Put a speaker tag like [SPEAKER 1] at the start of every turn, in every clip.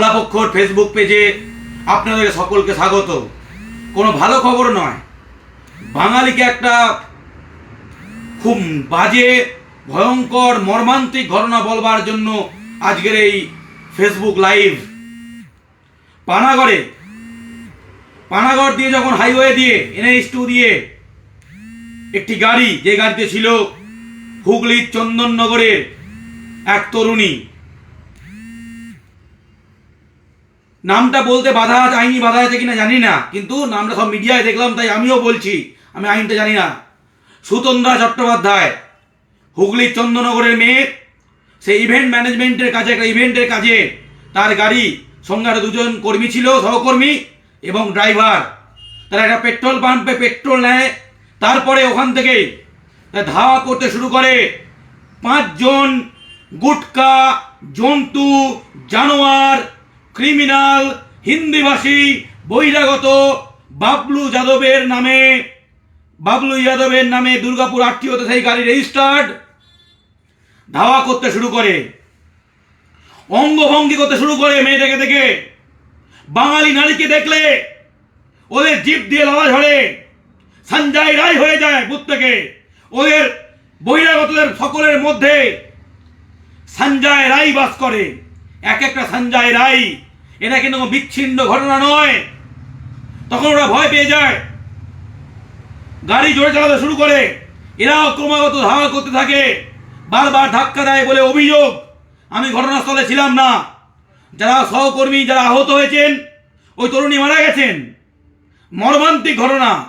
[SPEAKER 1] বাংলাপক্ষর Facebook পেজে আপনাদের সকলকে স্বাগত। কোনো ভালো খবর নয়। বাঙালিকে একটা খুব বাজে, ভয়ঙ্কর, মর্মান্তিক ঘটনা বলবার জন্য আজকের এই ফেসবুক লাইভ পানাগড়ে, পানাগড় দিয়ে যখন হাইওয়ে দিয়ে এনএইচ টু দিয়ে একটি গাড়ি, যে গাড়িতে ছিল হুগলির চন্দননগরের এক তরুণী নামটা বলতে বাধা আছে আইনি বাধা আছে কিনা জানি না, কিন্তু নামটা সব মিডিয়ায় দেখলাম, তাই আমিও বলছি, আমি আইনটা জানি না। সুতন্দ্রা চট্টোপাধ্যায় হুগলির চন্দ্রনগরের মেয়ে সে ইভেন্ট ম্যানেজমেন্টের কাজে, একটা ইভেন্টের কাজে, তার গাড়ি, সঙ্গে দুজন কর্মী ছিল, সহকর্মী এবং ড্রাইভার তারা একটা পেট্রোল পাম্পে পেট্রোল নেয়, তারপরে ওখান থেকে ধাওয়া করতে শুরু করে। পাঁচজন গুটকা, জন্তু, জানোয়ার ক্রিমিনাল হিন্দিভাষী বহিরাগত বাবলু যাদবের নামে, বাবলু যাদবের নামে দুর্গাপুর আটটিওতে সেই গাড়ি রেজিস্টার্ড ধাওয়া করতে শুরু করে। অঙ্গভঙ্গি করতে শুরু করে মেয়েটাকে দেখে। বাঙালি নারীকে দেখলে ওদের জিপ দিয়ে লালা ঝরে, সঞ্জয় রায় হয়ে যায় বুথ থেকে ওদের বহিরাগতদের সকলের মধ্যে সঞ্জয় রায় বাস করে। এক একটা সঞ্জয় রায় এটা কিন্তু কোনো বিচ্ছিন্ন ঘটনা নয়। তখন ওরা ভয় পেয়ে যায়। গাড়ি জোরে চালাতে শুরু করে। এরাও ক্রমাগত ধাওয়া করতে থাকে। বারবার ধাক্কা দেয় বলে অভিযোগ। আমি ঘটনাস্থলে ছিলাম না। যারা সহকর্মী, যারা আহত হয়েছেন, ওই তরুণী মারা গেছেন। মর্মান্তিক ঘটনা।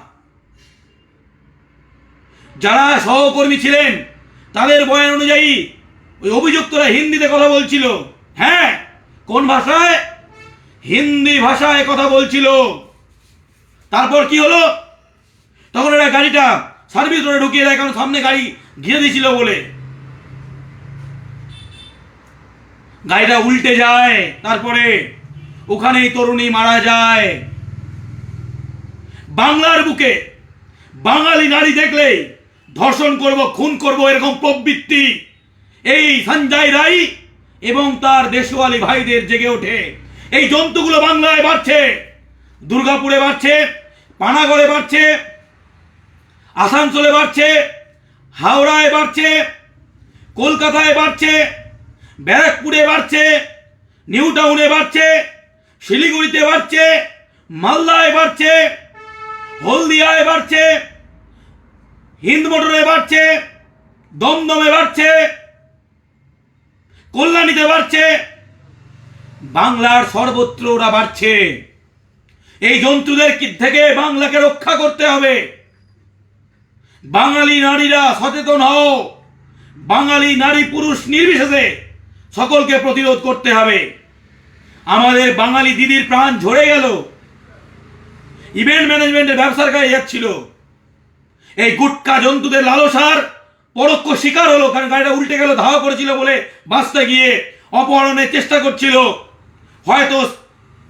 [SPEAKER 1] যারা সহকর্মী ছিলেন, তাদের বয়ান অনুযায়ী ওই অভিযুক্তরা হিন্দিতে কথা বলছিল। হ্যাঁ কোন ভাষায়? হিন্দি ভাষায় কথা বলছিল। তারপর কি হলো? তখন এরা গাড়িটা সার্ভিস রোডে ঢুকিয়ে দেয়, কারণ সামনে গাড়ি ঘিরে দিয়েছিল বলে। গাড়িটা উল্টে যায়, তারপরে ওখানেই তরুণী মারা যায়। বাংলার বুকে বাঙালি নারী দেখলে ধর্ষণ করব, খুন করব, এরকম প্রবৃত্তি। এই সঞ্জয় রায় এবং তার দেশওয়ালি ভাইদের জেগে ওঠে। এই জন্তুগুলো বাংলায় বাড়ছে, দুর্গাপুরে বাড়ছে, পানাগড়ে বাড়ছে, আসানসোলে বাড়ছে, হাওড়ায় বাড়ছে, কলকাতায় বাড়ছে, ব্যারাকপুরে বাড়ছে, নিউ টাউনে বাড়ছে, শিলিগুড়িতে বাড়ছে, মালদায় বাড়ছে, হলদিয়ায় বাড়ছে, হিন্দ মোটরে বাড়ছে, দমদমে বাড়ছে, কল্যাণীতে বাড়ছে বাংলার সর্বত্র ওরা বাড়ছে। এই জন্তুদের থেকে বাংলাকে রক্ষা করতে হবে? বাঙালি নারীরা সচেতন হও। বাঙালি নারী পুরুষ নির্বিশেষে সকলকে প্রতিরোধ করতে হবে। আমাদের বাঙালি দিদির প্রাণ ঝরে গেল। ইভেন্ট ম্যানেজমেন্টের ব্যবসার কাজে যাচ্ছিল। এই গুটকা জন্তুদের লালসার পরোক্ষ শিকার হলো, কারণ গাড়িটা উল্টে গেল, ধাওয়া করেছিল বলে বাঁচতে গিয়ে অপহরণের চেষ্টা করছিল। হয়তো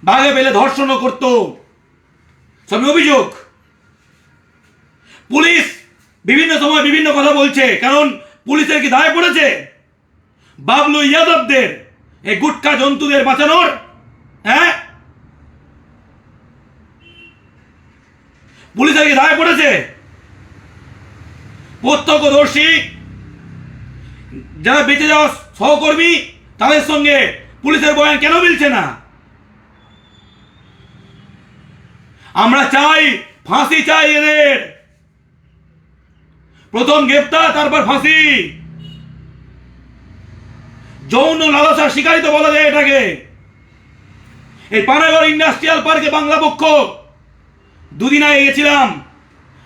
[SPEAKER 1] বাঘে পেলে ধর্ষণও করত। সবই অভিযোগ। পুলিশ বিভিন্ন সময় বিভিন্ন কথা বলছে, কারণ পুলিশের কি দায় পড়েছে? বাবলু ইয়াদবদের, এই গুটকা জন্তুদের বাঁচানোর হ্যাঁ? পুলিশের কি দায় পড়েছে? প্রত্যক্ষদর্শী, যারা বেঁচে যাওয়া সহকর্মী, তাদের সঙ্গে পুলিশের বয়ান কেন মিলছে না? আমরা চাই, ফাঁসি চাই এদের। প্রথম গ্রেপ্তার, তারপর ফাঁসি। যৌন লালসার শিকারিত বলা যায় এটাকে। এই পানাগড় ইন্ডাস্ট্রিয়াল পার্কে বাংলা পক্ষ দুদিন আগে গেছিলাম,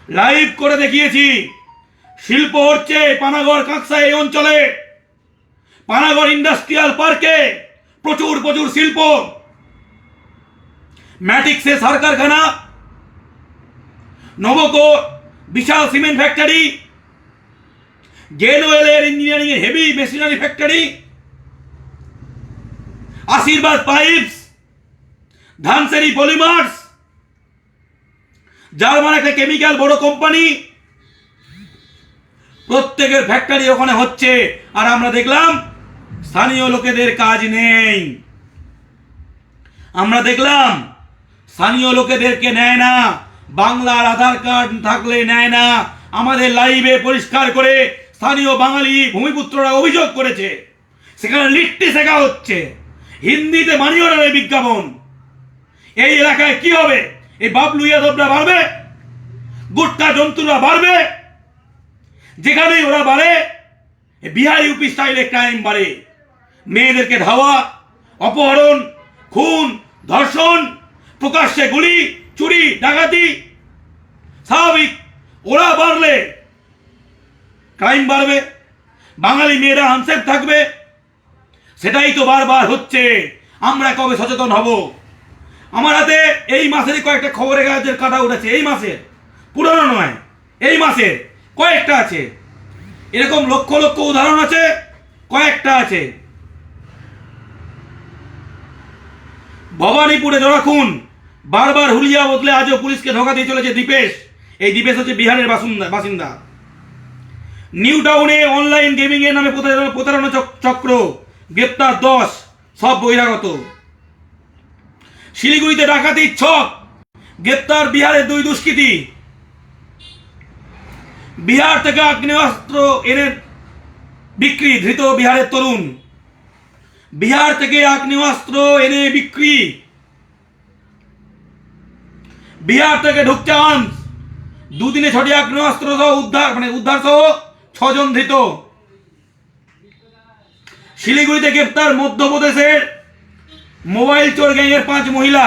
[SPEAKER 1] লাইভ করে দেখিয়েছি। শিল্প হচ্ছে পানাগড় কাঁকসা এই অঞ্চলে। পানাগড় ইন্ডাস্ট্রিয়াল পার্কে। প্রচুর প্রচুর শিল্প। ম্যাটিক্সে সার কারখানা নবকো বিশাল সিমেন্ট ফ্যাক্টরি, গেলওয়েলের ইঞ্জিনিয়ারিং এর heavy machinery factory Ashirvad pipes Dhanseri polymers German একটা কেমিক্যাল বড় কোম্পানি প্রত্যেকের ফ্যাক্টরি ওখানে হচ্ছে। আর আমরা দেখলাম স্থানীয় লোকেদের কাজ নেই। আমরা দেখলাম, স্থানীয় লোকেদেরকে নেয় না, বাংলার আধার কার্ড থাকলে নেয় না, আমাদের লাইভে পরিষ্কার করে স্থানীয় বাঙালি ভূমিপুত্ররা অভিযোগ করেছে। সেখানে লিট্টি শেখা হচ্ছে, হিন্দিতে মানি অর্ডারের বিজ্ঞাপন। এই এলাকায় কি হবে? এই বাবলু ইয়াদবরা বাড়বে? গুটকা জন্তুরা বাড়বে? যেখানেই ওরা বাড়ে বিহার ইউপি স্টাইলে ক্রাইম বাড়ে। মেয়েদেরকে ধাওয়া, অপহরণ, খুন, ধর্ষণ, প্রকাশ্যে গুলি, চুরি, ডাকাতি, স্বাভাবিক, ওরা বাড়লে ক্রাইম বাড়বে, বাঙালি মেয়েরা আনসেফ থাকবে। সেটাই তো বারবার হচ্ছে। আমরা কবে সচেতন হব? আমার হাতে এই মাসেরই কয়েকটা খবরের কাগজের কাটা উঠেছে, এই মাসের পুরনো নয়, এই মাসের কয়েকটা আছে। এরকম লক্ষ লক্ষ উদাহরণ আছে, কয়েকটা আছে। ভবানীপুরে ধরা খুন বারবার হুলিয়া বদলে আজও পুলিশকে ধোকা দিয়ে চলেছে দীপেশ। এই দীপেশ হচ্ছে বিহারের বাসিন্দা বাসিন্দা। নিউ টাউনে অনলাইন গেমিং এর নামে প্রতারণা প্রতারণা চক- চক্র। গ্রেপ্তার দশ। সব বহিরাগত। শিলিগুড়িতে ডাকাতির ছক। গ্রেপ্তার বিহারের দুই দুষ্কৃতী। বিহার থেকে আগ্নেয়াস্ত্র এনে বিক্রি ধৃত বিহারের তরুণ। বিহার থেকে আগ্নেয়াস্ত্র এনে বিক্রি। বিহার থেকে ঢুকছে আর্মস দুদিনে ছটি আগ্নেয়াস্ত্র সহ উদ্ধার মানে উদ্ধার সহ ছজন ধৃত। শিলিগুড়িতে গ্রেপ্তার মধ্যপ্রদেশের মোবাইল চোর গ্যাংয়ের পাঁচ মহিলা।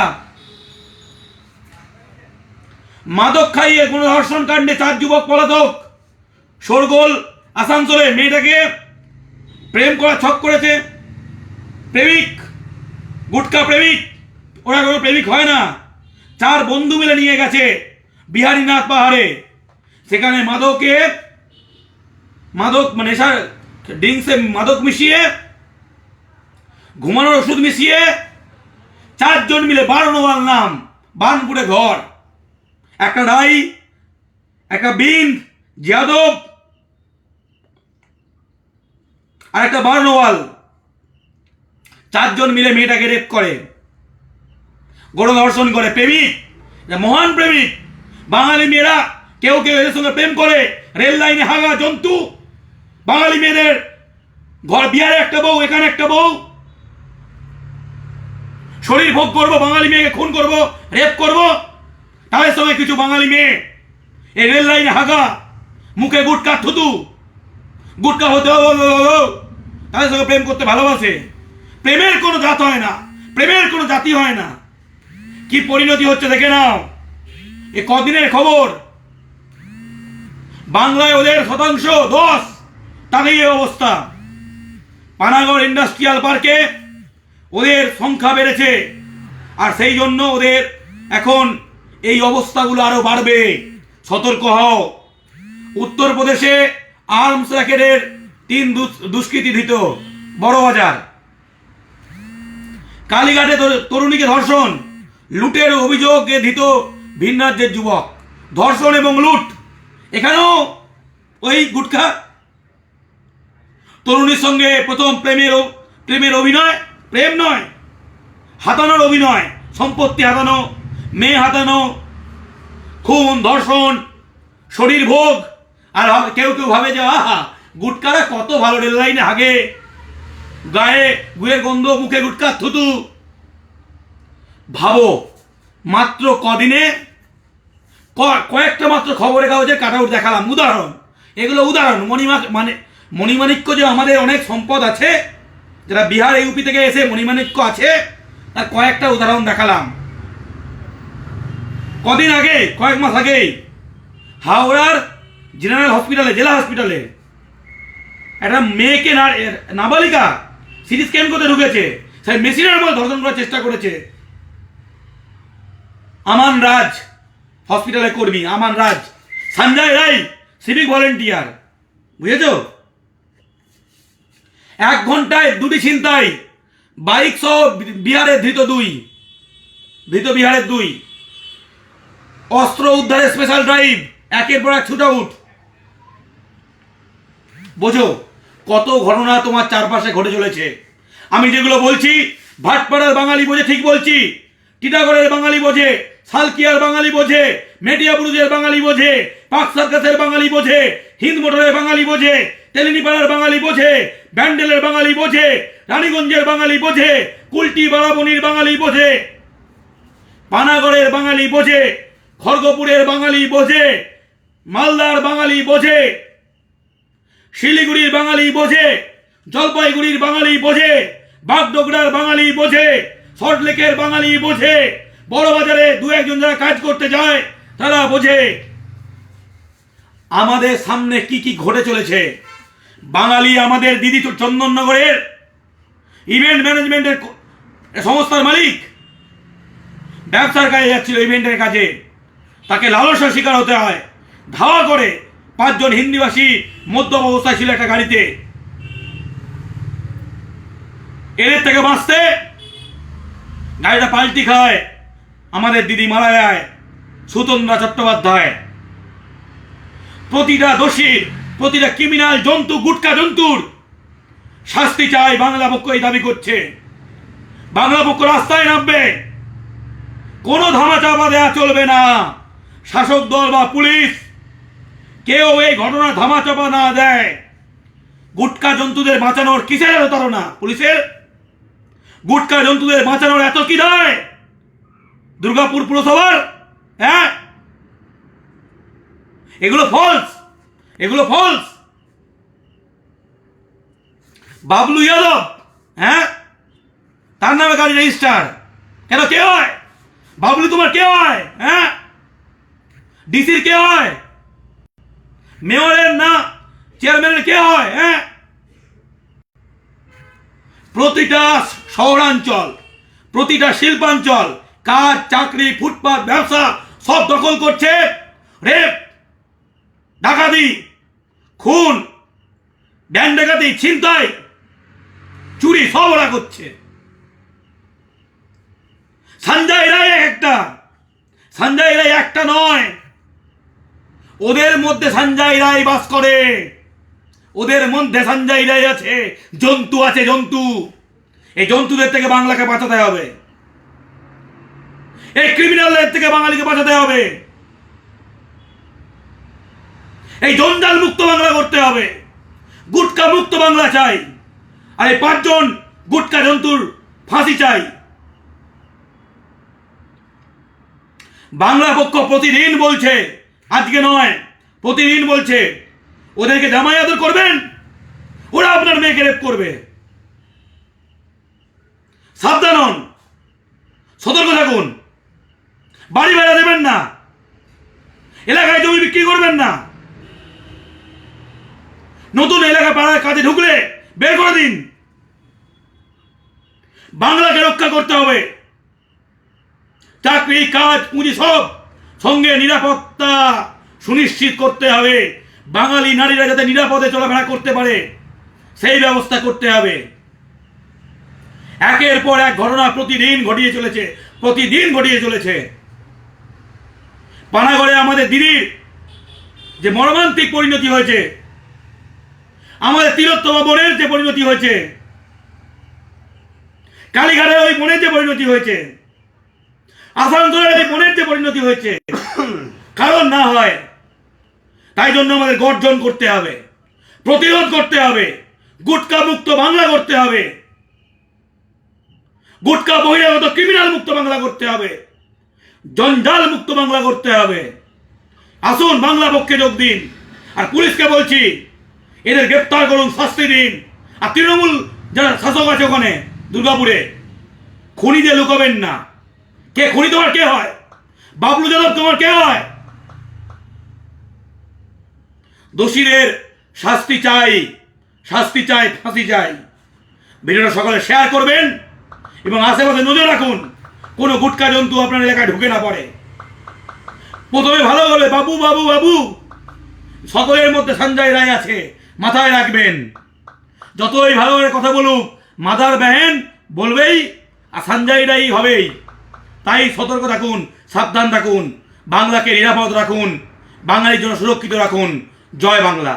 [SPEAKER 1] মাদক খাইয়ে কোনো ধর্ষণ কাণ্ডে চার যুবক পলাতক। শোরগোল আসানসোলে মেয়েটাকে প্রেম করা ছক করেছে। প্রেমিক, গুটকা প্রেমিক, ওরা কোনো প্রেমিক হয় না। চার বন্ধু মিলে নিয়ে গেছে বিহারীনাথ পাহাড়ে। সেখানে মাদকে মাদক মানে নেশার ড্রিঙ্কসে মাদক মিশিয়ে, ঘুমানোর ওষুধ মিশিয়ে, চারজন মিলে বারোনোয়াল নাম, বানপুরে ঘর। একটা রাই, একটা বিন যাদব, আর একটা বারনোয়াল চারজন মিলে মেয়েটাকে রেপ করে। গণধর্ষণ করে। প্রেমিক মহান প্রেমিক। বাঙালি মেয়েরা কেউ কেউ এদের সঙ্গে প্রেম করে। রেল লাইনে হাগা জন্তু। বাঙালি মেয়েদের ঘর, বিহারে একটা বউ, এখানে একটা বউ। শরীর ভোগ করব, বাঙালি মেয়েকে খুন করব রেপ করব। তাদের সঙ্গে কিছু বাঙালি মেয়ে। এই রেল লাইনে হাগা। মুখে গুটকা থুতু। গুটকা হতে। তাদের সঙ্গে প্রেম করতে ভালোবাসে। প্রেমের কোনো জাত হয় না। প্রেমের কোনো জাতি হয় না। কি পরিণতি হচ্ছে দেখে নাও। এ কদিনের খবর? বাংলায় ওদের শতাংশ দশ তাদের এই অবস্থা। পানাগড় ইন্ডাস্ট্রিয়াল পার্কে ওদের সংখ্যা বেড়েছে। আর সেই জন্য ওদের এখন এই অবস্থাগুলো আরও বাড়বে। সতর্ক হও। উত্তরপ্রদেশে আর্মস র্যাকেটের তিন দুষ্কৃতী ধৃত। বড় বাজার। কালীঘাটে তরুণীকে ধর্ষণ। লুটের অভিযোগে ধৃত ভিন রাজ্যের যুবক। ধর্ষণ এবং লুট। এখানেও ওই গুটখা। তরুণীর সঙ্গে প্রথম প্রেমের প্রেমের অভিনয়, প্রেম নয়, হাতানোর অভিনয়, সম্পত্তি হাতানো, মেয়ে হাতানো, খুন, ধর্ষণ, শরীর ভোগ, আর কেউ কেউ ভাবে যে, আহা গুটকারা কত ভালো রেল লাইনে হাগে। গায়ে গুয়ের গন্ধ, মুখে গুটকা, থুতু। ভাবো, মাত্র কদিনে কয়েকটা মাত্র খবরের কাগজে কাটাউট দেখালাম। উদাহরণ, এগুলো উদাহরণ। মণিমা মানে মণিমাণিক্য যে আমাদের অনেক সম্পদ আছে, যারা বিহার, ইউপি থেকে এসে মণিমাণিক্য আছে, তার কয়েকটা উদাহরণ দেখালাম। কদিন আগে, কয়েক মাস আগে, হাওড়ার জেনারেল হসপিটালে, জেলা হসপিটালে, একটা মেয়েকে নাবালিকা সিটি স্ক্যান করতে ঢুকেছে। সেই মেশিনের মধ্যে ধর্ষণ করার চেষ্টা করেছে। আমান রাজ হসপিটালে কর্মী, আমান রাজ। সঞ্জয় রায় সিভিক ভলেন্টিয়ার বুঝেছ? এক ঘন্টায় দুটি ছিনতাই। বাইক সহ বিহারের ধৃত দুই। ধৃত বিহারের দুই। অস্ত্র উদ্ধারের স্পেশাল ড্রাইভ একের পর এক ছুট আউট বোঝো? কত ঘটনা তোমার চারপাশে ঘটে চলেছে আমি যেগুলো বলছি ভাটপাড়ার বাঙালি বোঝে ঠিক বলছি টিটাগড়ের বাঙালি বোঝে সালকিয়ার বাঙালি বোঝে মেটিয়াপুরুজের বাঙালি বোঝে পাক সার্কাসের বাঙালি বোঝে হিন্দ মোটরের বাঙালি বোঝে তেলিনিপাড়ার বাঙালি বোঝে ব্যান্ডেলের বাঙালি বোঝে রানীগঞ্জের বাঙালি বোঝে কুলটি বারাবনির বাঙালি বোঝে পানাগড়ের বাঙালি বোঝে খড়গপুরের বাঙালি বোঝে মালদার বাঙালি বোঝে শিলিগুড়ির বাঙালি বোঝে, জলপাইগুড়ির বাঙালি বোঝে, বাগডোগরার বাঙালি বোঝে সল্টলেকের বাঙালি বোঝে, বড় বাজারে দু একজন যারা কাজ করতে যায়, তারা বোঝে। আমাদের সামনে কি কি ঘটে চলেছে? বাঙালি আমাদের দিদি চন্দননগরের ইভেন্ট ম্যানেজমেন্টের সংস্থার মালিক। ব্যবসার কাজে যাচ্ছিল ইভেন্টের কাজে। তাকে লালসার শিকার হতে হয়, ধাওয়া করে। পাঁচজন হিন্দিভাষী মধ্যম অবস্থায় ছিল একটা গাড়িতে। এদের থেকে বাঁচতে গাড়িটা পাল্টি খায়, আমাদের দিদি মারা যায়, সুতন্দ্রা চট্টোপাধ্যায়। প্রতিটা দোষীর, প্রতিটা ক্রিমিনাল জন্তু, গুটকা জন্তুর শাস্তি চাই বাংলা পক্ষ এই দাবি করছে। বাংলা পক্ষ রাস্তায় নামবে। কোনো ধামাচাপা দেওয়া চলবে না। শাসক দল বা পুলিশ কেউ এই ঘটনা ধামাচাপা না দেয়। গুটকা জন্তুদের বাঁচানোর কিসের এত পুলিশের? গুটকা জন্তুদের বাঁচানোর এত কি দেয়? দুর্গাপুর পুরসভার? হ্যাঁ? এগুলো ফলস এগুলো ফলস বাবলু যাদব হ্যাঁ? তার নামে গাড়ি রেজিস্টার কেন কে হয়? বাবলু তোমার কে হয়? হ্যাঁ? ডিসির কে হয়? মেয়রের না, চেয়ারম্যানের কে হয় হ্যাঁ? প্রতিটা শহরাঞ্চল, প্রতিটা শিল্পাঞ্চল কাজ চাকরি, ফুটপাত, ব্যবসা, সব দখল করছে রেপ, ডাকাতি, খুন ব্যাংক ডাকাতি, ছিনতাই, চুরি, সব ওরা করছে। সঞ্জয় রায় একটা সঞ্জয় রায় একটা নয়। ওদের মধ্যে সঞ্জয় রায় বাস করে। ওদের মধ্যে সঞ্জয় রায় আছে, জন্তু আছে, জন্তু। এই জন্তুদের থেকে বাংলাকে বাঁচাতে হবে। এই ক্রিমিনালদের থেকে বাঙালিকে বাঁচাতে হবে। এই জঞ্জাল মুক্ত বাংলা করতে হবে। গুটকা মুক্ত বাংলা চাই। আর এই পাঁচজন গুটকা জন্তুর ফাঁসি চাই। বাংলা পক্ষ প্রতিদিন বলছে আজকে নয়, প্রতিদিন বলছে, ওদেরকে জামাই আদর করবেন? ওরা আপনার মেয়েকে রেপ করবে। সাবধান হন, সতর্ক থাকুন। বাড়ি বেড়া দেবেন না। এলাকায় জমি বিক্রি করবেন না। নতুন এলাকা পাড়ায় কাজে ঢুকলে বের করে দিন। বাংলাকে রক্ষা করতে হবে। চাকরি, কাজ, পুঁজি সব সঙ্গে নিরাপত্তা সুনিশ্চিত করতে হবে। বাঙালি নারীরা যাতে নিরাপদে চলাফেরা করতে পারে, সেই ব্যবস্থা করতে হবে। একের পর এক ঘটনা প্রতিদিন ঘটিয়ে চলেছে, প্রতিদিন ঘটিয়ে চলেছে। পানাগড়ে আমাদের দিদির যে মর্মান্তিক পরিণতি হয়েছে, আমাদের তিলোত্তমা বোনের যে পরিণতি হয়েছে কালীঘাটে ওই বোনের যে পরিণতি হয়েছে আসানসোলের এই বোনের যে পরিণতি হয়েছে, কারণ না হয়, তাই জন্য আমাদের গর্জন করতে হবে, প্রতিরোধ করতে হবে, গুটকা মুক্ত বাংলা করতে হবে, গুটকা বহিরাগত ক্রিমিনাল মুক্ত বাংলা করতে হবে, জঞ্জাল মুক্ত বাংলা করতে হবে। আসুন বাংলা পক্ষে যোগ দিন। আর পুলিশকে বলছি, এদের গ্রেপ্তার করুন, শাস্তি দিন। আর তৃণমূল যারা শাসক আছে ওখানে, দুর্গাপুরে খুনি দিয়ে লুকাবেন না। কে খুনি তোমার কে হয়? বাবলু যাদব তোমার কে হয়? দোষীদের শাস্তি চাই শাস্তি চাই, ফাঁসি চাই। ভিডিওটা সকলে শেয়ার করবেন এবং আশেপাশে নজর রাখুন, কোনো গুটকা জন্তু আপনার এলাকায় ঢুকে না পড়ে। প্রথমে ভালো বলে বাবু বাবু বাবু। সকলের মধ্যে সঞ্জয় রায় আছে, মাথায় রাখবেন। যতই ভালো কথা বলুক, মাদার বেহেন বলবেই, আর সঞ্জয় রায় হবেই। তাই সতর্ক থাকুন সাবধান থাকুন বাংলাকে নিরাপদ রাখুন বাঙালির জন্য সুরক্ষিত রাখুন। জয় বাংলা।